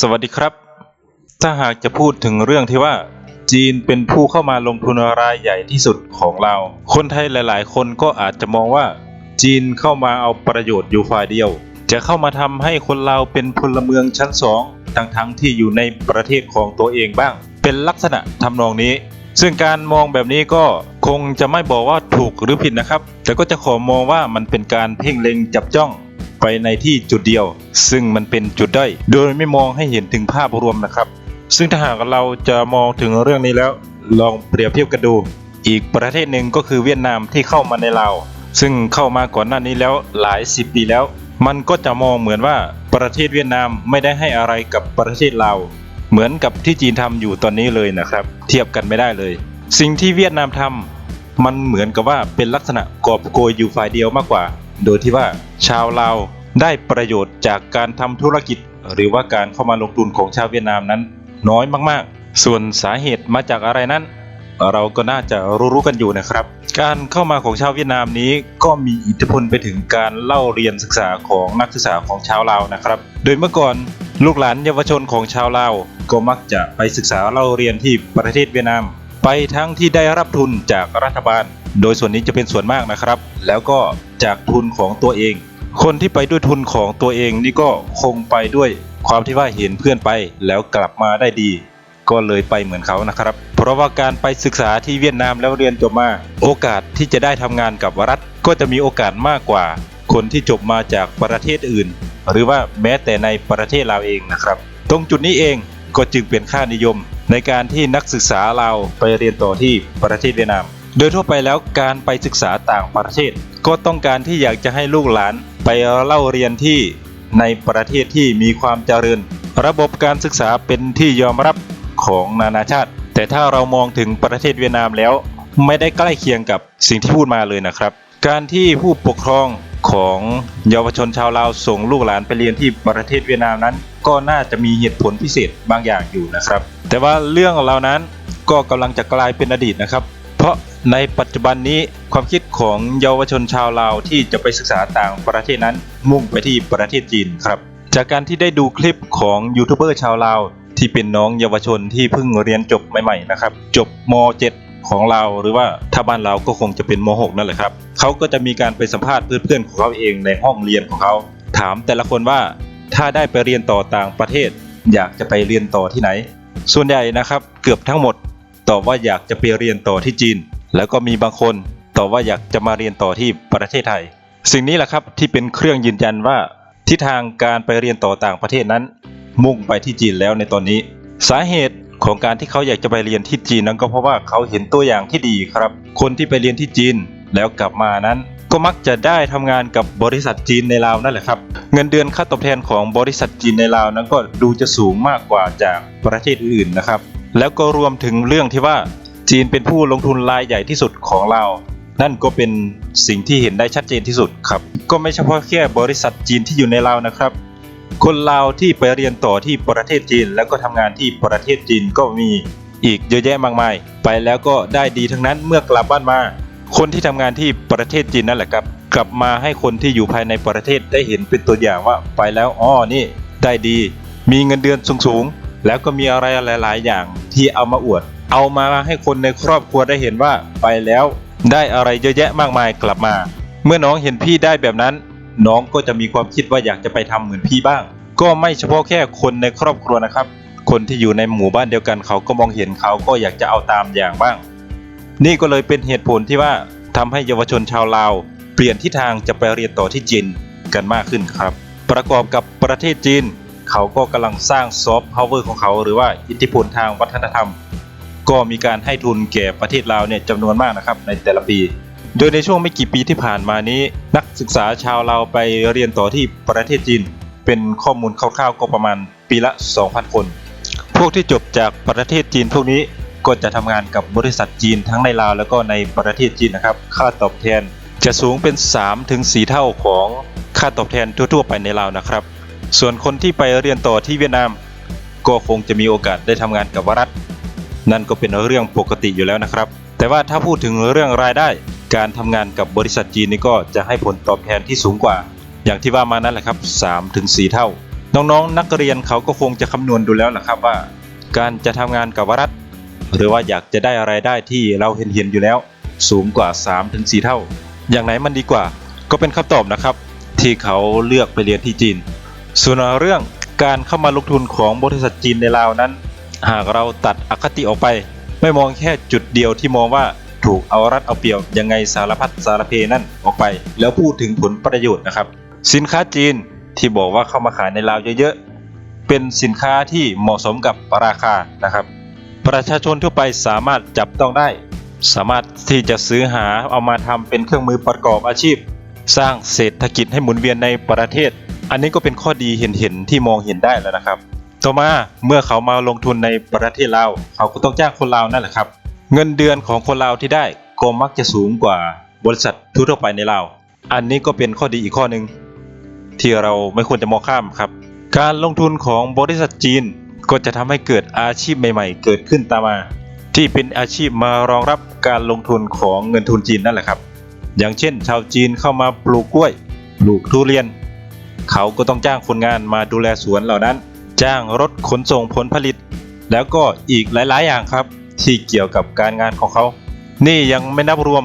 สวัสดีครับ ถ้าหากจะพูดถึงเรื่องที่ว่า จีนเป็นผู้เข้ามาลงทุนรายใหญ่ที่สุดของเรา คนไทยหลาย ๆ คนก็อาจจะมองว่า จีนเข้ามาเอาประโยชน์อยู่ฝ่ายเดียว จะเข้ามาทำให้คนเราเป็นพลเมืองชั้นสองทั้งๆที่อยู่ในประเทศของตัวเองบ้าง เป็นลักษณะทำนองนี้ ซึ่งการมองแบบนี้ก็คงจะไม่บอกว่าถูกหรือผิดนะครับ แต่ก็จะขอมองว่ามันเป็นการเพ่งเล็งจับจ้อง ไปในที่จุดเดียว ซึ่งมันเป็นจุดด้อยโดยไม่มองให้เห็นถึงภาพรวมนะครับ ซึ่งถ้าหากเราจะมองถึงเรื่องนี้แล้ว ลองเปรียบเทียบกันดู อีกประเทศหนึ่งก็คือเวียดนามที่เข้ามาในลาวซึ่งเข้ามาก่อนหน้านี้แล้วหลายสิบปีแล้ว มันก็จะมองเหมือนว่าประเทศเวียดนามไม่ได้ให้อะไรกับประเทศลาวเหมือนกับที่จีนทำอยู่ตอนนี้เลยนะครับ เทียบกันไม่ได้เลย สิ่งที่เวียดนามทำมันเหมือนกับว่าเป็นลักษณะกอบโกยอยู่ฝ่ายเดียวมากกว่า โดยที่ว่าชาวลาวได้ประโยชน์จากการทำธุรกิจ หรือว่าการเข้ามาลงทุนของชาวเวียดนามนั้น น้อยมากๆ ส่วนสาเหตุมาจากอะไรนั้น เราก็น่าจะรู้ๆกันอยู่นะครับ การเข้ามาของชาวเวียดนามนี้ก็มีอิทธิพลไปถึงการเล่าเรียนศึกษาของนักศึกษาของชาวลาวนะครับ โดยเมื่อก่อนลูกหลานเยาวชนของชาวลาวก็มักจะไปศึกษาเล่าเรียนที่ประเทศเวียดนาม ไปทั้งที่ได้รับทุนจากรัฐบาล โดยส่วนนี้จะเป็นส่วนมากนะครับ แล้วก็จากทุนของตัวเอง คนที่ไปด้วยทุนของตัวเองนี่ก็คงไปด้วยความที่ว่าเห็นเพื่อนไปแล้วกลับมาได้ดี ก็เลยไปเหมือนเขานะครับ เพราะว่าการไปศึกษาที่เวียดนามแล้วเรียนจบมา โอกาสที่จะได้ทำงานกับรัฐ ก็จะมีโอกาสมากกว่า คนที่จบมาจากประเทศอื่น หรือว่าแม้แต่ในประเทศเราเองนะครับ ตรงจุดนี้เองก็จึงเป็นค่านิยม ในการที่นักศึกษาเราไปเรียนต่อที่ประเทศเวียดนาม โดยทั่วไปแล้วการไปศึกษาต่างประเทศ ก็ต้องการที่อยากจะให้ลูกหลานไปเล่าเรียนที่ในประเทศที่มีความเจริญ ระบบการศึกษาเป็นที่ยอมรับของนานาชาติ แต่ถ้าเรามองถึงประเทศเวียดนามแล้ว ไม่ได้ใกล้เคียงกับสิ่งที่พูดมาเลยนะครับ การที่ผู้ปกครองของเยาวชนชาวลาวส่งลูกหลานไปเรียนที่ประเทศเวียดนามนั้น ก็น่าจะมีเหตุผลพิเศษบางอย่างอยู่นะครับ แต่ว่าเรื่องเหล่านั้นก็กำลังจะกลายเป็นอดีตนะครับ เพราะ ในปัจจุบันนี้ความคิดของเยาวชนชาวลาวที่จะไปศึกษาต่างประเทศนั้นมุ่งไปที่ประเทศจีนครับ จากการที่ได้ดูคลิปของยูทูบเบอร์ชาวลาวที่เป็นน้องเยาวชนที่เพิ่งเรียนจบใหม่ๆนะครับ จบม .7 ของเราหรือว่าถ้าบ้านเราก็คงจะเป็นม .6 นั่นแหละครับเขาก็จะมีการไปสัมภาษณ์เพื่อนๆของเขาเองในห้องเรียนของเขา ถามแต่ละคนว่าถ้าได้ไปเรียนต่อต่างประเทศ อยากจะไปเรียนต่อที่ไหน ส่วนใหญ่นะครับเกือบทั้งหมดตอบว่าอยากจะไปเรียนต่อที่จีน แล้วก็มีบางคนตอบว่าอยากจะมาเรียนต่อที่ประเทศไทย สิ่งนี้แหละครับที่เป็นเครื่องยืนยันว่าทิศทางการไปเรียนต่อต่างประเทศนั้น มุ่งไปที่จีนแล้วในตอนนี้ สาเหตุของการที่เขาอยากจะไปเรียนที่จีนนั้นก็เพราะว่าเขาเห็นตัวอย่างที่ดีครับ คนที่ไปเรียนที่จีนแล้วกลับมานั้น ก็มักจะได้ทำงานกับบริษัทจีนในลาวนั่นแหละครับ เงินเดือนค่าตอบแทนของบริษัทจีนในลาวนั้นก็ดูจะสูงมากกว่าจากประเทศอื่นนะครับ แล้วก็รวมถึงเรื่องที่ว่า จีนเป็นผู้ลงทุนรายใหญ่ที่สุดของเรา นั่นก็เป็นสิ่งที่เห็นได้ชัดเจนที่สุดครับ ก็ไม่เฉพาะแค่บริษัทจีนที่อยู่ในลาวนะครับ คนลาวที่ไปเรียนต่อที่ประเทศจีน แล้วก็ทำงานที่ประเทศจีนก็มีอีกเยอะแยะมากมาย ไปแล้วก็ได้ดีทั้งนั้นเมื่อกลับบ้านมา คนที่ทำงานที่ประเทศจีนนั่นแหละครับ กลับมาให้คนที่อยู่ภายในประเทศได้เห็นเป็นตัวอย่างว่าไปแล้วอ๋อนี่ได้ดี มีเงินเดือนสูงๆแล้วก็มีอะไรหลาย ๆ อย่างที่เอามาอวด เอามาให้คนในครอบครัวได้เห็นว่าไปแล้ว ได้อะไรเยอะแยะมากมายกลับมา เมื่อน้องเห็นพี่ได้แบบนั้น น้องก็จะมีความคิดว่าอยากจะไปทำเหมือนพี่บ้าง ก็ไม่เฉพาะแค่คนในครอบครัวนะครับ คนที่อยู่ในหมู่บ้านเดียวกันเขาก็มองเห็นเขาก็อยากจะเอาตามอย่างบ้าง นี่ก็เลยเป็นเหตุผลที่ว่าทำให้เยาวชนชาวลาว เปลี่ยนทิศทางจะไปเรียนต่อที่จีนกันมากขึ้นครับ ประกอบกับประเทศจีน เขาก็กำลังสร้างซอฟต์พาวเวอร์ของเขา หรือว่าอิทธิพลทางวัฒนธรรม ก็มีการให้ทุนแก่ประเทศลาวเนี่ยจำนวนมากนะครับในแต่ละปี โดยในช่วงไม่กี่ปีที่ผ่านมานี้ นักศึกษาชาวลาวไปเรียนต่อที่ประเทศจีน เป็นข้อมูลคร่าวๆ ก็ประมาณปีละ 2,000 คน พวกที่จบจากประเทศจีนพวกนี้ก็จะทำงานกับบริษัทจีนทั้งในลาวแล้วก็ในประเทศจีนนะครับ ค่าตอบแทนจะสูงเป็น 3-4 เท่าของค่าตอบแทนทั่วๆ ไปในลาวนะครับ ส่วนคนที่ไปเรียนต่อที่เวียดนาม ก็คงจะมีโอกาสได้ทำงานกับรัฐ นั่นก็เป็นเรื่องปกติอยู่แล้วนะครับ แต่ว่าถ้าพูดถึงเรื่องรายได้ การทำงานกับบริษัทจีนนี่ก็จะให้ผลตอบแทนที่สูงกว่า อย่างที่ว่ามานั่นแหละครับ3-4 เท่านน้องๆ นักเรียนเขาก็คงจะคำนวณดูแล้วล่ะครับว่า การจะทำงานกับรัฐ หรือว่าอยากจะได้อะไรายได้ที่เราเห็นเห็นอยู่แล้ว สูงกว่า 3-4 เท่า อย่างไหนมันดีกว่า ก็เป็นคำตอบนะครับ ที่เขาเลือกไปเรียนที่จีน ส่วนเรื่องการเข้ามาลงทุนของบริษัทจีนในลาวนั้น หากเราตัดอคติออกไป ไม่มองแค่จุดเดียวที่มองว่าถูกเอารัดเอาเปรียบยังไงสารพัดสารเพนั่นออกไป แล้วพูดถึงผลประโยชน์นะครับ สินค้าจีนที่บอกว่าเข้ามาขายในลาวเยอะๆเป็นสินค้าที่เหมาะสมกับราคานะครับ ประชาชนทั่วไปสามารถจับต้องได้ สามารถที่จะซื้อหาเอามาทำเป็นเครื่องมือประกอบอาชีพ สร้างเศรษฐกิจให้หมุนเวียนในประเทศ อันนี้ก็เป็นข้อดีเห็นๆที่มองเห็นได้แล้วนะครับ ต่อมาเมื่อเขามาลงทุนในประเทศลาวเขาก็ต้องจ้างคนลาวนั่นแหละครับ เงินเดือนของคนลาวที่ได้ก็มักจะสูงกว่าบริษัททั่วไปในลาวอันนี้ก็เป็นข้อดีอีกข้อหนึ่งที่เราไม่ควรจะมองข้ามครับ การลงทุนของบริษัทจีนก็จะทำให้เกิดอาชีพใหม่ ๆ เกิดขึ้นตามมา ที่เป็นอาชีพมารองรับการลงทุนของเงินทุนจีนนั่นแหละครับ อย่างเช่น ชาวจีนเข้ามาปลูกกล้วย ปลูกทุเรียน เขาก็ต้องจ้างคนงานมาดูแลสวนเหล่านั้น จ้างรถขนส่งผลผลิต แล้วก็อีกหลาย ๆ อย่างครับ ที่เกี่ยวกับการงานของเขา นี่ยังไม่นับรวม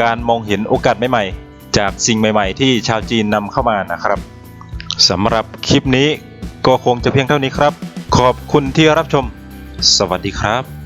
การมองเห็นโอกาสใหม่ ๆ จากสิ่งใหม่ ๆ ที่ชาวจีนนำเข้ามานะครับสำหรับคลิปนี้ก็คงจะเพียงเท่านี้ครับ ขอบคุณที่รับชม สวัสดีครับ